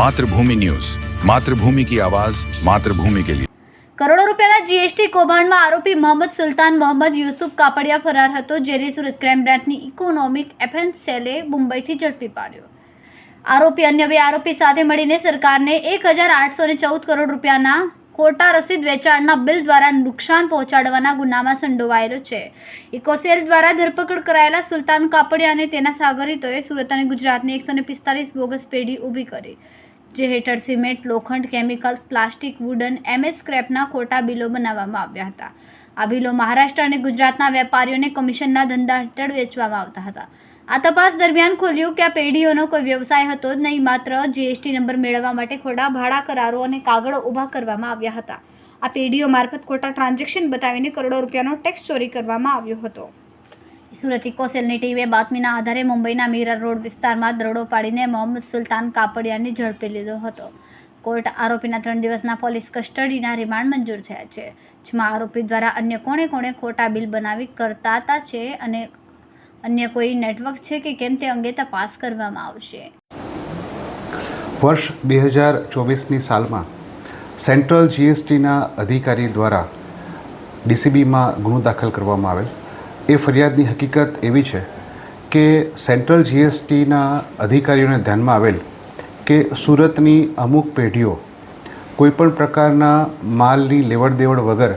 Mathrubhumi news. Mathrubhumi કી આવાજ, માતૃભૂમિ કે લીએ કરોડો રૂપિયાના જીએસટી કૌભાંડમાં આરોપી મોહમ્મદ સુલતાન, મોહમ્મદ યુસુફ કાપડિયા ફરાર હતો, જેને સુરત ક્રાઇમ બ્રાન્ચની ઇકોનોમિક એફએન સેલે મુંબઈથી ઝડપી પાડ્યો. આરોપી અન્ય બે આરોપી સાથે મળીને સરકારને એક હજાર આઠસો ને ચૌદ કરોડ રૂપિયાના કોટા રસીદ વેચાણના બિલ દ્વારા નુકસાન પહોંચાડવાના ગુનામાં સંડોવાયેલો છે. ઇકોસેલ દ્વારા ધરપકડ કરાયેલા સુલતાન કાપડિયા અને તેના સાગરિતોએ સુરત અને ગુજરાતની એકસો ને પિસ્તાલીસ બોગસ પેઢી ઊભી કરી. જે હેઠળ સિમેન્ટ, લોખંડ, કેમિકલ, પ્લાસ્ટિક, વુડન, એમએસ સ્ક્રેપના ખોટા બિલો બનાવવામાં આવ્યા હતા. આ બિલો મહારાષ્ટ્ર અને ગુજરાતના વેપારીઓને કમિશનના ધંધા હેઠળ વેચવામાં આવતા હતા. આ તપાસ દરમિયાન ખોલ્યું કે આ પેઢીઓનો કોઈ વ્યવસાય હતો જ નહીં, માત્ર જીએસટી નંબર મેળવવા માટે ખોટા ભાડા, કરારો અને કાગળો ઊભા કરવામાં આવ્યા હતા. આ પેઢીઓ મારફત ખોટા ટ્રાન્ઝેક્શન બતાવીને કરોડો રૂપિયાનો ટેક્સ ચોરી કરવામાં આવ્યો હતો. સુરત કોસેલની ટીમે બાતમીના આધારે મુંબઈના મીરા રોડ વિસ્તારમાં દરોડો પાડીને મોહમ્મદ સુલતાન કાપડિયાને ઝડપી લીધો હતો. કોર્ટ આરોપીના ત્રણ દિવસના પોલીસ કસ્ટડીના રિમાન્ડ મંજૂર થયા છે, જેમાં આરોપી દ્વારા અન્ય કોણે કોણે ખોટા બિલ બનાવી કરતા હતા છે અને અન્ય કોઈ નેટવર્ક છે કે કેમ તે અંગે તપાસ કરવામાં આવશે. વર્ષ બે હજાર ચોવીસની સાલમાં સેન્ટ્રલ જીએસટીના અધિકારી દ્વારા ડીસીબીમાં ગુનો દાખલ કરવામાં આવેલ એ ફરિયાદની હકીકત એવી છે કે સેન્ટ્રલ જીએસટીના અધિકારીઓને ધ્યાનમાં આવેલ કે સુરતની અમુક પેઢીઓ કોઈપણ પ્રકારના માલની લેવડ દેવડ વગર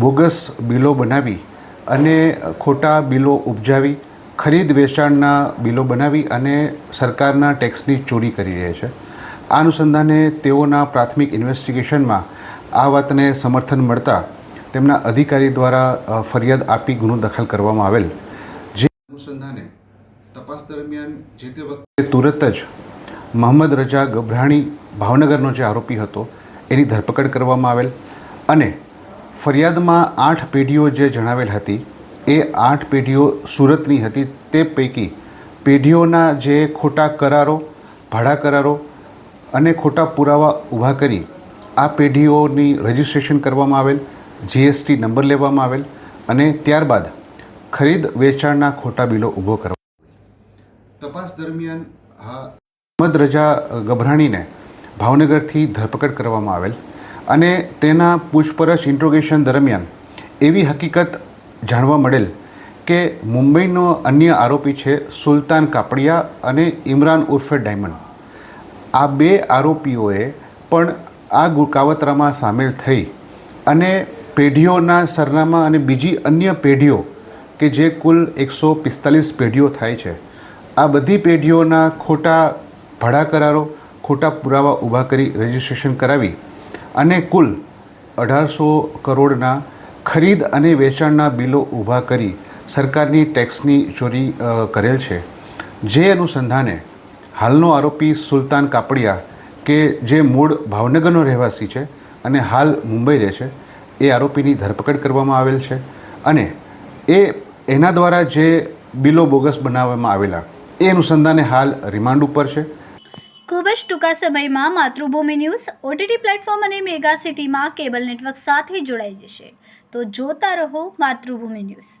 બોગસ બિલો બનાવી અને ખોટા બિલો ઉપજાવી, ખરીદ વેચાણના બિલો બનાવી અને સરકારના ટેક્સની ચોરી કરી રહે છે. આ અનુસંધાને તેઓના પ્રાથમિક ઇન્વેસ્ટિગેશનમાં આ વાતને સમર્થન મળતા તેમના અધિકારી દ્વારા ફરિયાદ આપી ગુનો દાખલ કરવામાં આવેલ. જે અનુસંધાને તપાસ દરમિયાન જે તે વખતે તુરત જ મોહમ્મદ રજા ગભરાણી ભાવનગરનો જે આરોપી હતો એની ધરપકડ કરવામાં આવેલ અને ફરિયાદમાં આઠ પેઢીઓ જે જણાવેલ હતી એ આઠ પેઢીઓ સુરતની હતી. તે પૈકી પેઢીઓના જે ખોટા કરારો ભાડા કરારો અને ખોટા પુરાવા ઊભા કરી આ પેઢીઓની રજિસ્ટ્રેશન કરવામાં આવેલ. જીએસટી નંબર લેવામાં આવેલ અને ત્યારબાદ ખરીદ વેચાણના ખોટા બિલો ઊભો કરવા. તપાસ દરમિયાન હા મોહમ્મદ રજા ગભરાણીને ભાવનગરથી ધરપકડ કરવામાં આવેલ અને તેના પૂછપરછ ઇન્ટ્રોગેશન દરમિયાન એવી હકીકત જાણવા મળેલ કે મુંબઈનો અન્ય આરોપી છે સુલતાન કાપડિયા અને ઇમરાન ઉર્ફે ડાયમંડ. આ બે આરોપીઓએ પણ આ કાવતરામાં સામેલ થઈ અને પેઢીઓના સરનામા અને બીજી અન્ય પેઢીઓ કે જે કુલ એકસો પિસ્તાલીસ પેઢીઓ થાય છે. આ બધી પેઢીઓના ખોટા ભાડા કરારો, ખોટા પુરાવા ઊભા કરી રજિસ્ટ્રેશન કરાવી અને કુલ અઢારસો કરોડના ખરીદ અને વેચાણના બિલો ઊભા કરી સરકારની ટેક્સની ચોરી કરેલ છે. જે અનુસંધાને હાલનો આરોપી સુલતાન કાપડિયા કે જે મૂળ ભાવનગરનો રહેવાસી છે અને હાલ મુંબઈ રહે છે એ આરોપીની ધરપકડ કરવામાં આવેલ છે અને એ એના દ્વારા જે બિલો બોગસ બનાવવામાં આવેલા, એ અનુસંધાને હાલ રિમાન્ડ ઉપર છે. ખૂબ જ ટૂંકા સમયમાં માતૃભૂમિ ન્યૂઝ ઓટીટી પ્લેટફોર્મ અને મેગા સિટીમાં કેબલ નેટવર્ક સાથે જોડાઈ જશે. તો જોતા રહો માતૃભૂમિ ન્યૂઝ.